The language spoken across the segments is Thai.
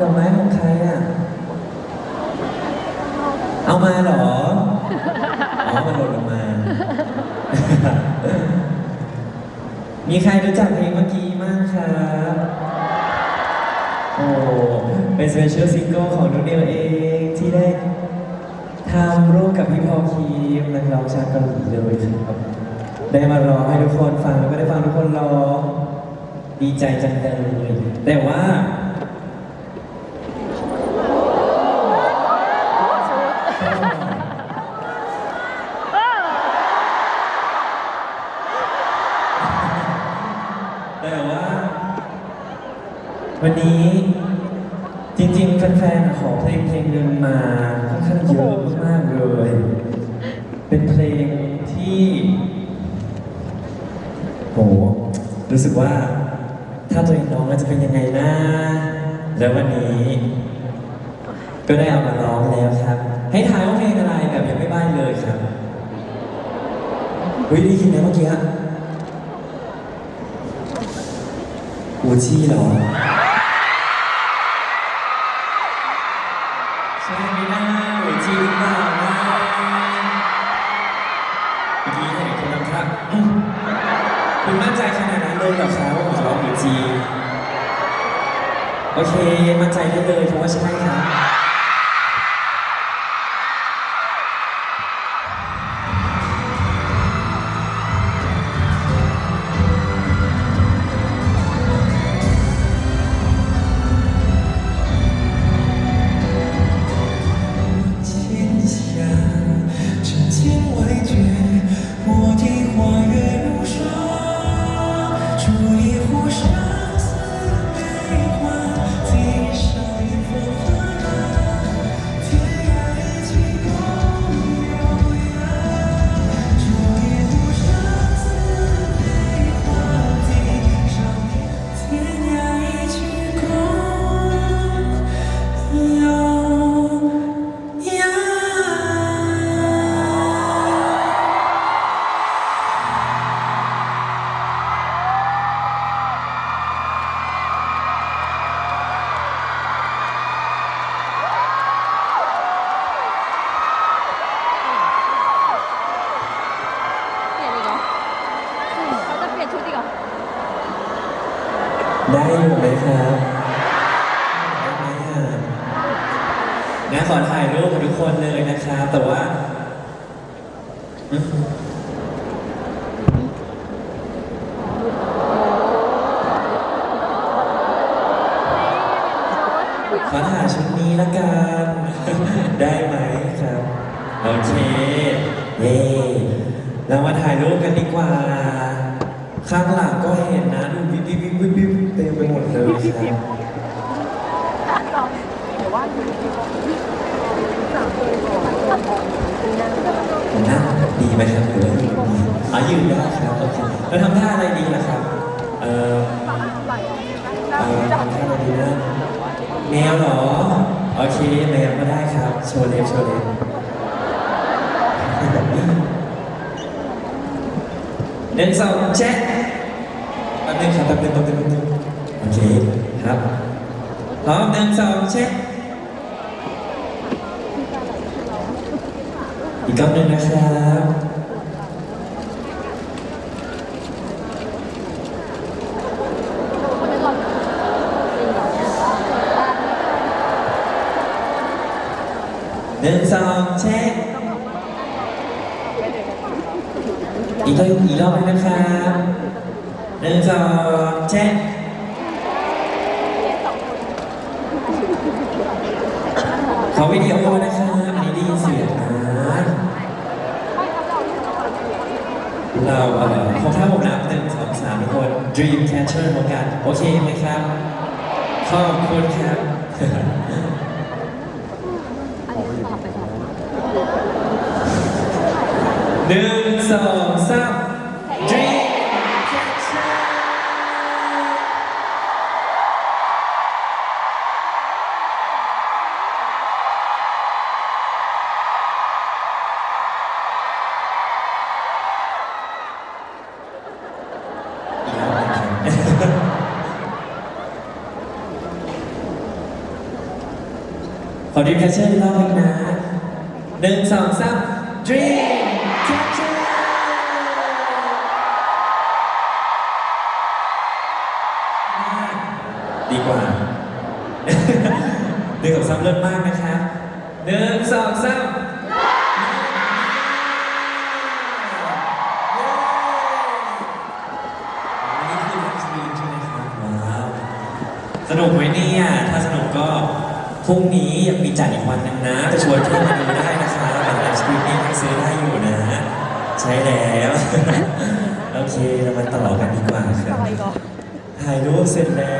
ดอกไม้ของใครอะ เอามาเหรอ อ๋อ มันหล่นลงมา มีใครรู้จักเพลงเมื่อกี้บ้างครับ โอ้ เป็นสเปเชียลซิงเกิลของนุ่นเดียวเองที่ได้ทำร่วมกับพี่พอลคีมนักร้องชาวเกาหลีเลยครับ ได้มาร้องให้ทุกคนฟังแล้วก็ได้ฟังทุกคนร้องดีใจจังเลยแต่ว่า แต่ว่า วันนี้จริงๆ แฟนๆขอเพลงเพลงหนึ่งมาค่อนข้างเยอะมากๆเลย เป็นเพลงที่โหรู้สึกว่า ถ้าตัวเองร้องแล้วจะเป็นยังไงนะ แล้ววันนี้ ก็ได้เอามาร้องแล้วครับ ให้ทายว่าเพลงอะไรแบบยังไม่ใบ้เลยครับเฮ้ยได้ยินไหมเมื่อกี้อะอู ชี่เหรอใช่ไหมนะอูชี่หรือเปล่านะเมื่อกี้เห็นคนทำท่าอืมคุณมั่นใจขนาดนั้นเลยเหรอครับว่าผมจะร้องอูชี่โอเคมั่นใจได้เลยเพราะว่าใช่ครับ โอเคเย้เรามาถ่ายรูปกันดีกว่า ข้างหลังก็เห็นนะดูวิบวิบวิบวิบวิบเต็มไปหมดเลยครับนะดีไหมครับหรือว่ายืนดีอ๋อยืนได้ครับโอเคแล้วทำท่าอะไรดีล่ะครับ เอ่อเอ่อทำท่าอะไรดีนะแมวเหรอ โอเคแมวก็ได้ครับ โชว์เล็บโชว์เล็บ นึ่งสองแช็คแป๊บนึงครับแป๊บนึงแป๊บนึงแป๊บนึงโอเคครับพร้อมหนึ่งสองแช็คอีกรอบหนึ่งนะครับหนึ่งสองเช็คอีก รอบอีกรอบหนึงนะครับหนึ่งสองเช็คขอวิดีโอนะครับอันนี้ได้ยินเสียงนะเราเอ่อขอท่าผมนับหนึ่งสองสามทุกคน Dream Catcher พร้อมกันโอเคไหมครับ ขอบคุณครับหนึ่งสองสาม Dream ขอดีมแคชเชอร์รอบหนึนะหนึ่งสองสาม Dream ดีกว่า หนึ่งสองสามเลิศมากนะคะหนึ่งสองสามอันนี้คือไลฟ์สตรีมใช่ไหมครับว้าวสนุกไหมเนี่ย ถ้าสนุกก็พรุ่งนี้ยังมีจัดอีกวันหนึงนะไปชวนเพื่อนมาดูได้นะคะบัตรไลฟ์สตรีมมิ่งยังซื้อได้อยู่นะ ใช่แล้ว โอเค เรามาต่อกันดีกว่าครับ ต่ออีกเหรอ ถ่ายรูปเสร็จแล้ว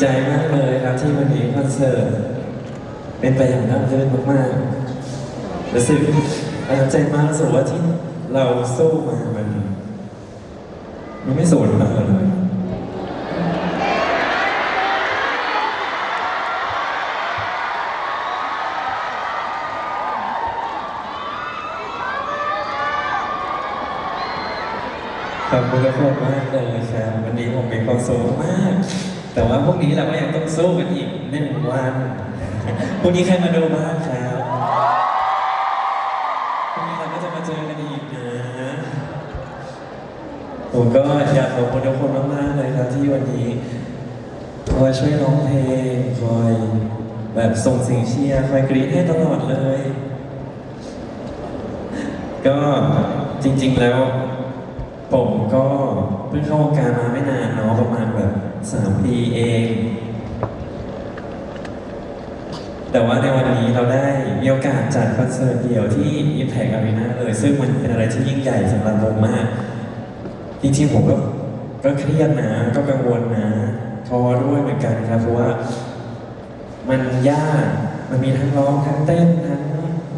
ใจมากเลยครับที่วันนี้คอนเสิร์ตเป็นไปอย่างน่ารื่นมากๆรู้สึกประทับใจมากรู้สึกว่าที่เราสู้มามันมันไม่สูญเปล่าเลยขอบคุณทุกคนมากเลยครับวันนี้ผมมีความสุขมาก แต่ว่าพรุ่งนี้เราก็ยังต้องสู้กันอีกหนึ่งวันพรุ่งนี้ใครมาดูบ้างครับพรุ่งนี้เราก็จะมาเจอกันอีกนะผมก็อยากขอบคุณทุกคนมากๆเลยครับที่วันนี้คอยช่วยร้องเพลงคอยแบบส่งเสียงเชียร์คอยกรี๊ดให้ตลอดเลย ก็จริงๆแล้ว ผมก็เพิ่งเข้าวงการมาไม่นานเนาะประมาณ สามปีเอง แต่ว่าในวันนี้เราได้มีโอกาสจัดคอนเสิร์ตเดี่ยวที่ Impact Arena เลย ซึ่งมันเป็นอะไรที่ยิ่งใหญ่สำหรับผมมาก จริงๆผมก็ก็เครียดนะ ก็กังวลนะท้อด้วยเหมือนกันครับ เพราะว่ามันยาก มันมีทั้งร้องทั้งเต้นทั้ง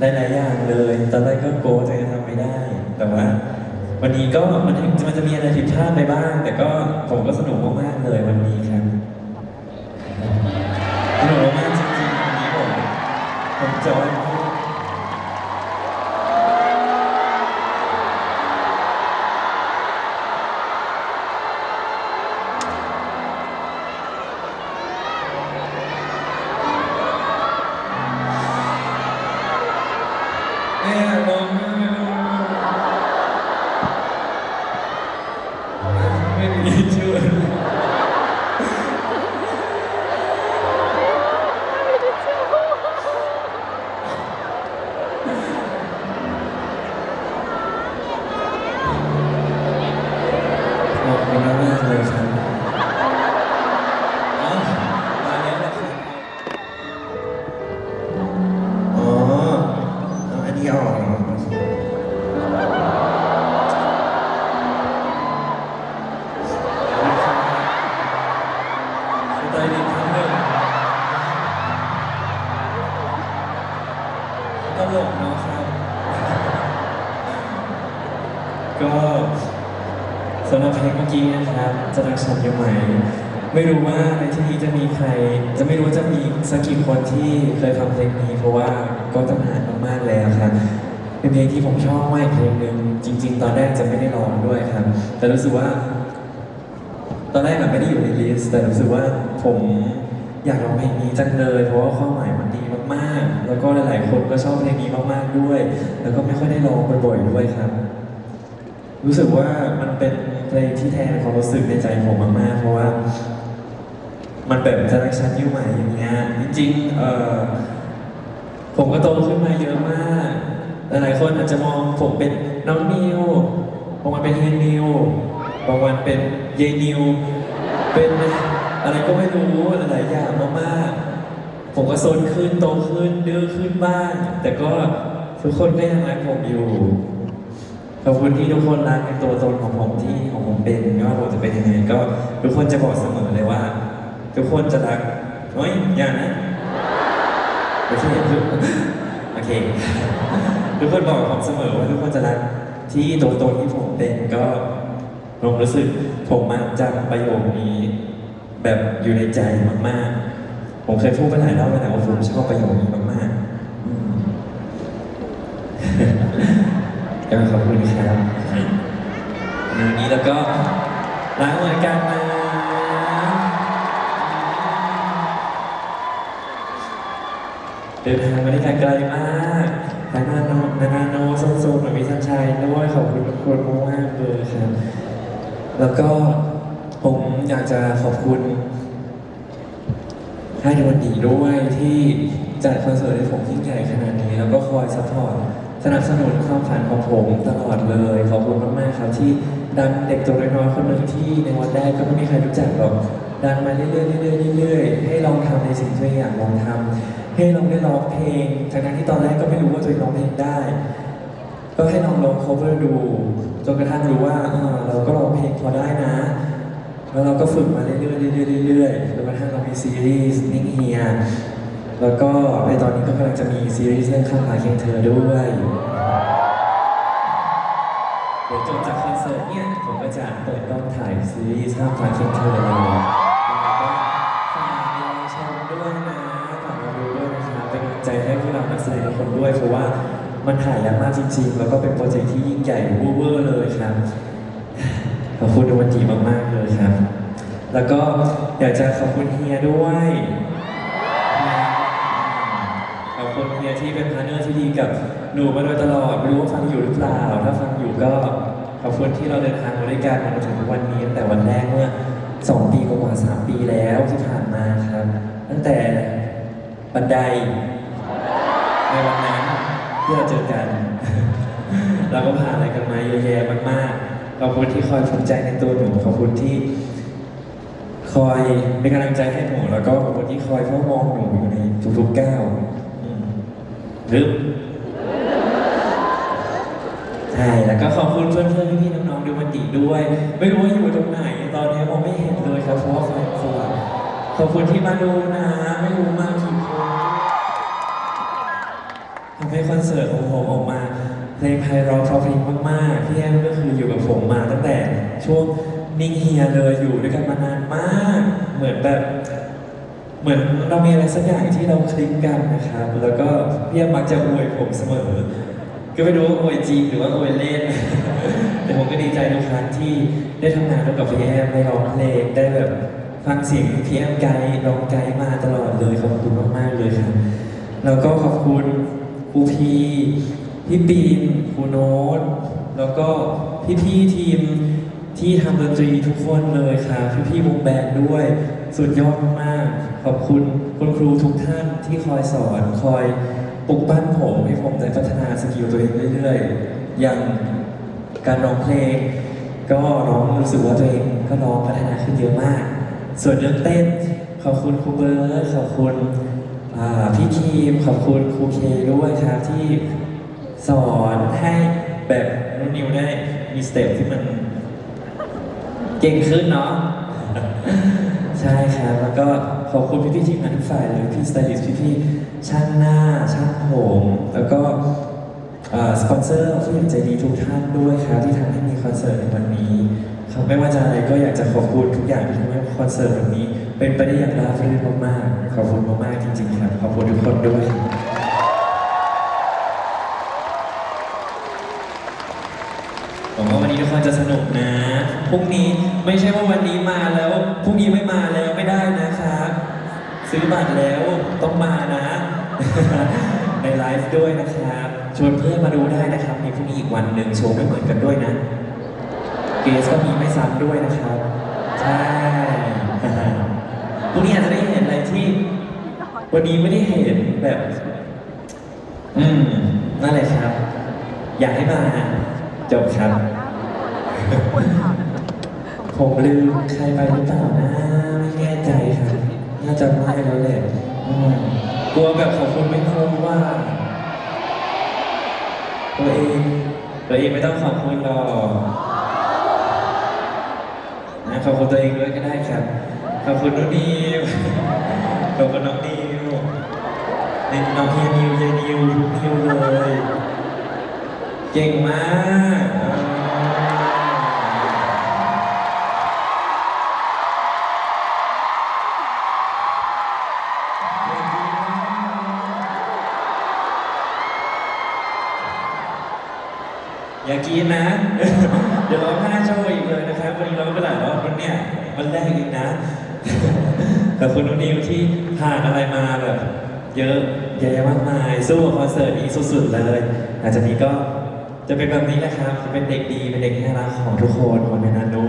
หลายๆอย่างเลย ตอนแรกก็โกจะทำไม่ได้ แต่ว่า วันนี้ก็มันมันจะมีอะไรผิดพลาดไปบ้าง แต่ก็ผมก็สนุกมากๆเลยวันนี้ครับสนุกมากจริงๆวันนี้ผมผมจอย สำหรับเพลงเมื่อกี้นะครับ จะรักฉันยังไหมไม่รู้ว่าในที่นี้จะมีใคร จะไม่รู้จะมีสักกี่คนที่เคยฟังเพลงนี้ เพราะว่าก็ตั้งนานมากๆแล้วครับเป็นเพลงที่ผมชอบมากเพลงหนึ่งจริง ๆ ตอนแรกจะไม่ได้ร้องด้วยครับ แต่รู้สึกว่า ตอนแรกมันไม่ได้อยู่ในลิสต์แต่รู้สึกว่าผมอยากร้องเพลงนี้จังเลยเพราะว่าความหมายมันดีมากๆ แล้วก็หลายๆคนก็ชอบเพลงนี้มากๆด้วย แล้วก็ไม่ค่อยได้ร้องบ่อยๆด้วยครับ รู้สึกว่ามันเป็นเพลงที่แทนความรู้สึกในใจผมมากๆ เพราะว่า มันแบบจะรักฉันยู่ใหม่อย่างเงี้ยจริงๆเอ่อผมก็โตขึ้นมาเยอะมาก หลายๆคนอาจจะมองผมเป็นน้องนิวผางวันเป็นเฮนิวบางวันเป็นเยนิว เป็นอะไรก็ไม่รู้หลายๆอย่างมากๆ ผมก็โซนขึ้นโตขึ้นดื้อขึ้นบ้างแต่ก็ทุกคนก็ยังรักผมอยู่ ขอบคุณที่ทุกคนรักในตัวตนของผมที่ของผมเป็นไม่ว่าผมจะเป็นยังไงก็ทุกคนจะบอกเสมอเลยว่า ทุกคนจะรักเฮ้ยอย่านะโอเคโอเคทุกคนบอกผมเสมอว่าทุกคนจะรักที่ตัวตนที่ผมเป็นก็ผมรู้สึกผมมาจำประโยคนี้ แบบอยู่ในใจมากๆ ผมเคยพูดไปหลายรอบแล้วว่าผมชอบประโยคนี้มากๆ อืมก็ขอบคุณครับวันนี้แล้วก็ล้างเหมือนกันนะเดินทางมาได้ไกลมากทางนาโนนานาโนโซนโซนมีสัญชัยด้วยขอบคุณทุกคนมากๆเลยครับ แล้วก็ผมอยากจะขอบคุณให้ในวันดีด้วยที่จัดคอนเสิร์ตให้ผมยิ่งใหญ่ขนาดนี้ แล้วก็คอยซัพพอร์ต สนับสนุนความฝันของผมตลอดเลยขอบคุณมากๆครับที่ดันเด็กตัวน้อยๆคนหนึ่งที่ในวันแรกก็ไม่มีใครรู้จักหรอกดันมาเรื่อยๆเรื่อยๆเรื่อยๆให้ลองทำในสิ่งที่วเอยากลองทำให้ลองได้ร้องเพลงทั้งที่ตอนแรกก็ไม่รู้ว่าตัวเองร้องเพลงได้ ก็ให้ลองลอง cover ดูจนกระทั่งรู้ว่าเออเราก็ร้องเพลงพอได้นะแล้วเราก็ฝึกมาเรื่อยๆเรื่อยๆเรื่อยๆจนกระทั่งเรามีซีรีส์นิ่งเฮีย แล้วก็ในตอนนี้ก็กำลังจะมีซีรีส์เรื่องข้ามหาเคียงเธอด้วยเดี๋ยวจบจากคอนเสิร์ตเนี่ยผมก็จะเปิดกล้องถ่ายซีรีส์ข้ามหาเคียงเธอเลยฝากชมด้วยนะฝากมาดูด้วยนะครับเป็นกำลังใจให้พวกเรานักแสดงทุกคนด้วยเพราะว่ามันถ่ายยากมากจริง ๆ แล้วก็เป็นโปรเจกต์ที่ยิ่งใหญ่เวอร์เลยครับขอบคุณดวันจีมากๆเลยครับ แล้วก็อยากจะขอบคุณเฮียด้วย ที่เป็นพาร์ทเนอร์ที่ดีกับหนูมาโดยตลอดไม่รู้ว่าฟังอยู่หรือเปล่า ถ้าฟังอยู่ก็ขอบคุณที่เราเดินทางมาด้วยกันมาถึงวันนี้ตั้งแต่วันแรกเมื่อสองปีกว่าสามปีแล้วที่ผ่านมาครับ ตั้งแต่บันไดในวันนั้นที่เราเจอกัน เราก็ผ่านอะไรกันมาเยอะแยะมากๆขอบคุณที่คอยภูมิใจในตัวหนูขอบคุณที่คอยเป็นกำลังใจให้หนูแล้วก็ขอบคุณที่คอยเฝ้ามองหนูอยู่ในทุกๆก้าว รึบใช่ แล้วก็ขอบคุณเพื่อนๆพี่ๆน้องๆดูมันดีด้วย ไม่รู้ว่าอยู่ตรงไหน ตอนนี้มองไม่เห็นเลยครับเพราะว่าไฟสว่างขอบคุณที่มาดูนะ ไม่รู้มากกี่คนทำให้คอนเสิร์ตของผมออกมาเพลงไพเราะเพราะเพลงมากๆพี่แอมก็คืออยู่กับผมมาตั้งแต่ช่วงนิ่งเฮียเลยอยู่ด้วยกันมานานมาก เหมือนแบบ เหมือนเรามีอะไรสักอย่างที่เราคลิกกันนะครับ แล้วก็พี่แอมมักจะอวยผมเสมอ ก็ไม่รู้ว่าอวยจริงหรือว่าอวยเล่น แต่ผมก็ดีใจทุกครั้งที่ได้ทำงานร่วมกับพี่แอมได้ร้องเพลงได้แบบฟังเสียงพี่แอมไกด์ร้องไกด์มาตลอดเลยขอบคุณมากๆเลยครับ แล้วก็ขอบคุณครูพีพี่ปีนครูโน้ตแล้วก็พี่ๆทีมที่ทำดนตรีทุกคนเลยครับพี่ๆวงแบนด์ด้วยสุดยอดมาก ขอบคุณคุณครูทุกท่านที่คอยสอนคอยปลุกปั้นผมให้ผมได้พัฒนาสกิลตัวเองเรื่อยๆ อย่างการร้องเพลง ก็ร้องรู้สึกว่าตัวเองก็ร้องพัฒนาขึ้นเยอะมาก ส่วนเรื่องเต้นขอบคุณครูเบิร์ดขอบคุณพี่ทีมขอบคุณครูเคด้วยครับที่สอนให้แบบนุ่นนิวได้มีสเต็ปที่มันเก่งขึ้นเนาะใช่ครับแล้วก็ อบคุณพี่พี่ทีมงานทุกฝ่ายเลยพี่สไตลิสต์พี่พี่ช่างหน้าช่างผมแล้วก็สปอนเซอร์ผู้ใหญ่ใจดีทุกท่านด้วยครับที่ทำให้มีคอนเสิร์ตในวันนี้ครับไม่ว่าจะอะไรก็อยากจะขอบคุณทุกอย่างที่ทำให้คอนเสิร์ตวันนี้ เป็นไปได้อย่างราบรื่นมากๆขอบคุณมากๆจริงๆครับขอบคุณทุกคนด้วยหวังว่าวันนี้ทุกคนจะสนุกนะพรุ่งนี้ไม่ใช่ว่าวันนี้มาแล้วพรุ่งนี้ไม่มาแล้วไม่ได้นะครับ ซื้อบัตรแล้วต้องมานะ ในไลฟ์ด้วยนะครับ ชวนเพื่อนมาดูได้นะครับมีพรุ่งนี้อีกวันหนึ่งโชว์ไม่เหมือนกันด้วยนะ เกสก็มีไม่ซ้ำด้วยนะครับ ใช่พรุ่งนี้อาจจะได้เห็นอะไรที่ วันนี้ไม่ได้เห็นแบบ อืมนั่นแหละครับ อยากให้มาจบครับผมลืมใครไปหรือเปล่านะไม่แน่ใจครับ น่าจะไม่แล้วแหละอืมกลัวแบบขอบคุณไม่ครบว่า ตัวเองตัวเองไม่ต้องขอบคุณหรอกนะขอบคุณตัวเองด้วยก็ได้ครับ ขอบคุณน้องนิวขอบคุณน้องนิวนี่น้องเฮียนิวเฮียนิวนิวเลย เก่งมาก เอออย่ากินนะ เดี๋ยวร้องไห้โชว์อีกเลยนะครับวันนี้ร้องไปหลายรอบแล้วเนี่ยวันแรกเองนะขอบคุณน้องนิวที่ผ่านอะไรมาแบบเยอะแยะมากมายสู้กับคอนเสิร์ตนี้สุดๆเลยหลังจากนี้ก็จะเป็นแบบนี้แหละครับ เป็นเด็กดี เป็นเด็กน่ารักของทุกคนคนในนานุ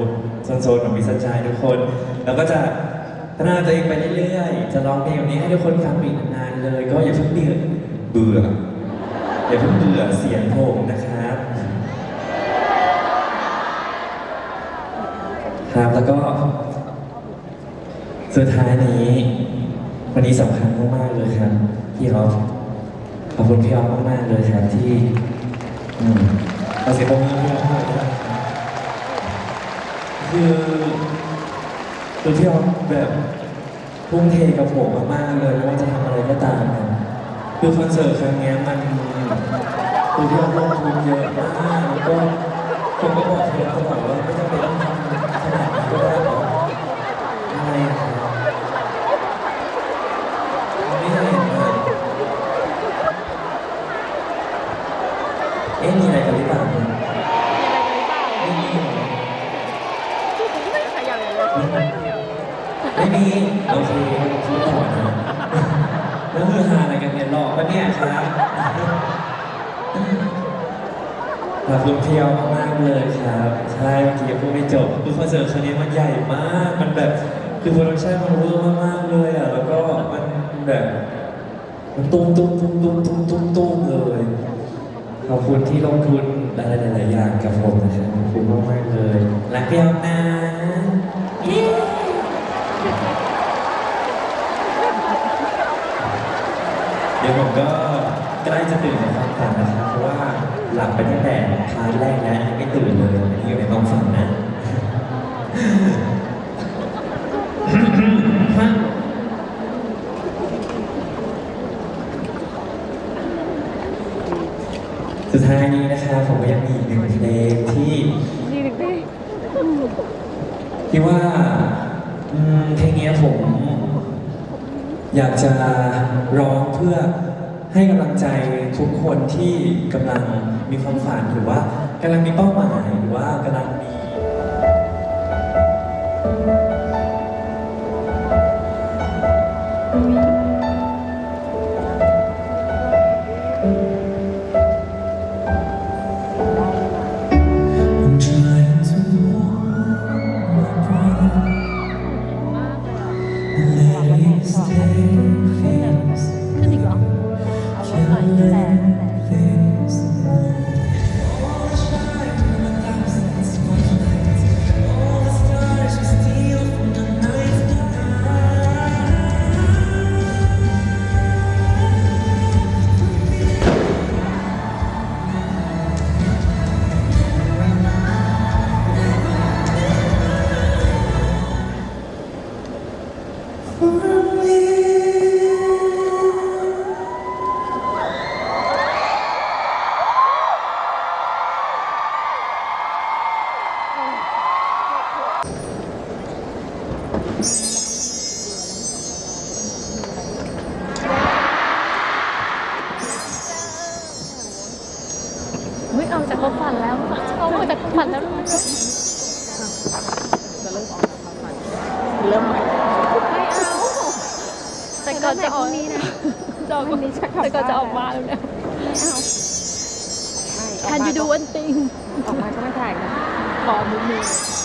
โซนๆของมิสจายทุกคน แล้วก็จะพัฒนาตัวเองไปเรื่อยๆ จะร้องเพลงแบบนี้ให้ทุกคนฟังอีกนานๆเลย ก็อย่าเพิ่งเบื่อเบื่อ อย่าเพิ่งเบื่อเสียงผมนะ ครับ แล้วก็ สุดท้ายนี้ วันนี้สำคัญมากๆเลยครับพี่ออฟขอบคุณพี่ออฟมากๆเลยครับที่อืมเราเสียงปรบมือพี่ออฟหน่อยครับคือคือพี่ออฟแบบทุ่มเทกับผมมากๆเลยไม่ว่าจะทำอะไรก็ตามครับคือคอนเสิร์ตครั้งนี้มันคือพี่ออฟลงทุนเยอะมากแล้วก็ผมก็บอกพี่อฟตลอดว่าไม่จำเป็น องทำขนาดนี้ก็ได้หรอกอะไรอะครับไม่เห็นเลยเอ๊ะมีอะไรกันหรือเปล่าเนี่ยไม่มีไม่ขยับเลยเลยไม่มีโอเคคิดต่อนะแล้วคือหาอะไรกันเนี่ยหลอกปะเนี่ยครับ ขอบคุณเพียวมากๆเลยครับใช่เมื่อกี้พูดไม่จบคือคอนเสิร์ตครั้งนี้มันใหญ่มากมันแบบคือโปรดักชั่นมันเวอร์มากๆเลยอะแล้วก็มันแบบมันตุ้มตุ้มตุ้มตุ้มตุ้มตุ้มตุ้มเลยขอบคุณที่ลงทุนอะไรหลายๆอย่างกับผมนะครับขอบคุณมากๆเลยรักเดียวนะเดี๋ยวผมก็ใกล้จะตื่นในความฝันนะครับเพราะว่า หลับไปตั้งแต่พาร์ทแรกแล้วไม่ตื่นเลยอันนี้อยู่ในความฝันนะ สุดท้ายนี้นะครับผมก็ยังมีอีกหนึ่งเพลงที่นี่ดิที่ว่าอืมเพลงนี้ผม อยากจะร้องเพื่อให้กำลังใจทุกคนที่กำลัง มีความฝันหรือว่ากำลังมีเป้าหมายหรือว่ากำลังมี ออกจากความฝันแล้วเขาออกจากความฝันแล้วจะเริ่มออกจากความฝันเริ่มใหม่ไม่เอาแต่ก่อนจะออกนี้นะจะออกนี้จะกลับแต่ก่อนจะออกมาแล้วเนี่ยไม่เอา Can you do one thing ออกมาก็ไม่ถ่ายนะขอมือมือยัง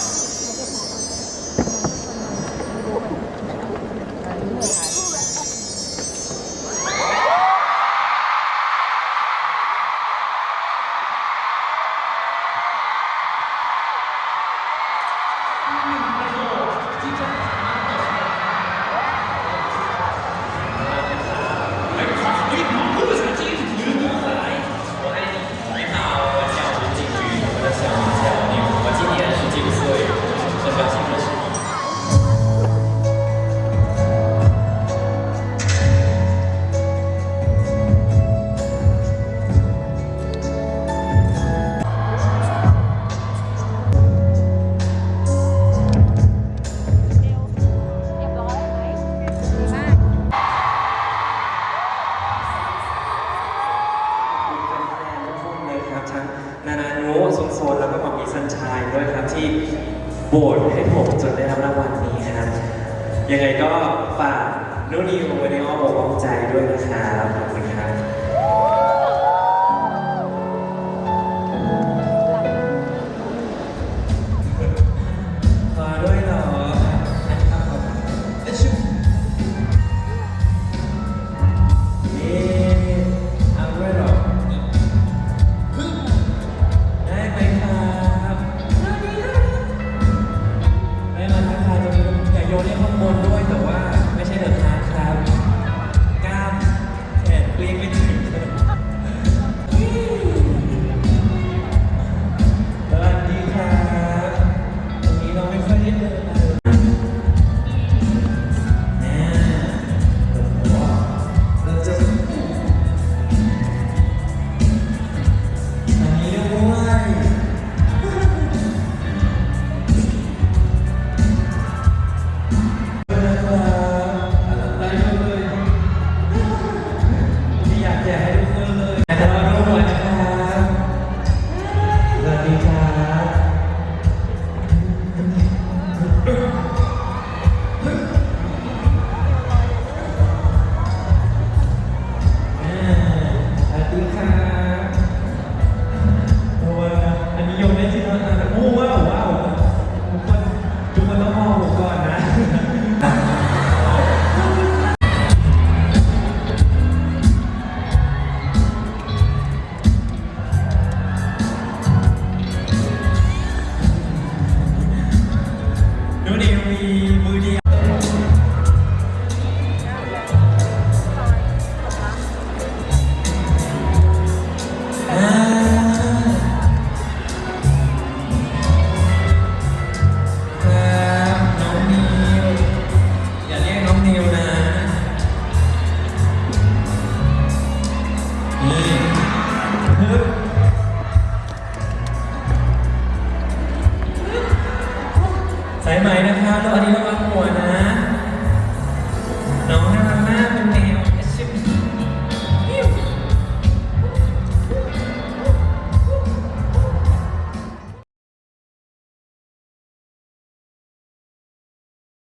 ดูดิมีมือเดียว